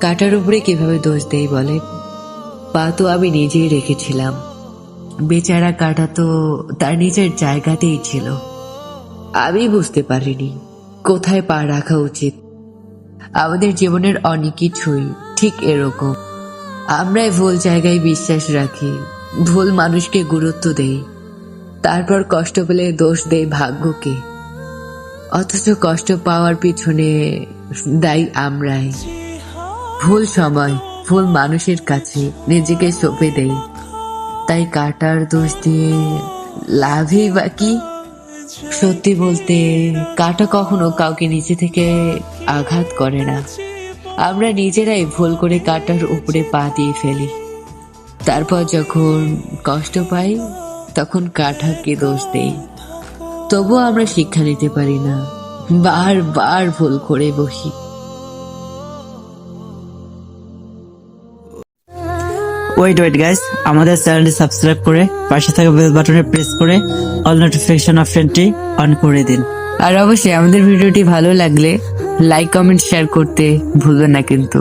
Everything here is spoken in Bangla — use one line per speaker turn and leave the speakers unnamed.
কাটার উপরে কীভাবে দোষ দেই বলে? পা তো আমি নিজেই রেখেছিলাম। বেচারা কাটা তো তার নিজের জায়গাতেই ছিল। আমি বুঝতে পারিনি, কোথায় পা রাখা উচিত? আমাদের জীবনের অনেক কিছুই ঠিক এরকম। আমরাই ভুল জায়গায় বিশ্বাস রাখি, ভুল মানুষকে গুরুত্ব দেই। তারপর কষ্ট পেলে দোষ দেই ভাগ্যকে। অথচ কষ্ট পাওয়ার পিছনে দায়ী আমরাই। ভুল সময়, ভুল মানুষের কাছে নিজেকে সঁপে দেই। তাই কাটার দোষ দিয়ে লাভই বা কি? সত্যি বলতে, কাটা কখনো কাউকে নিচে থেকে আঘাত করে না। আমরা নিজেরাই ভুল করে কাটার উপরে পা দিয়ে ফেলি। তারপর যখন কষ্ট পাই, তখন কাঠাকে দোষ দেই। তবুও আমরা শিক্ষা নিতে পারি না। বারবার ভুল করে বসি।
ওয়েট ওয়েট গাইস আমাদের চ্যানেলটি সাবস্ক্রাইব করে পাশে থাকা বেল বাটনে প্রেস করে অল নোটিফিকেশন অপশনটি অন করে দিন।
আর অবশ্যই আমাদের ভিডিওটি ভালো লাগলে লাইক কমেন্ট শেয়ার করতে ভুলবেন না কিন্তু।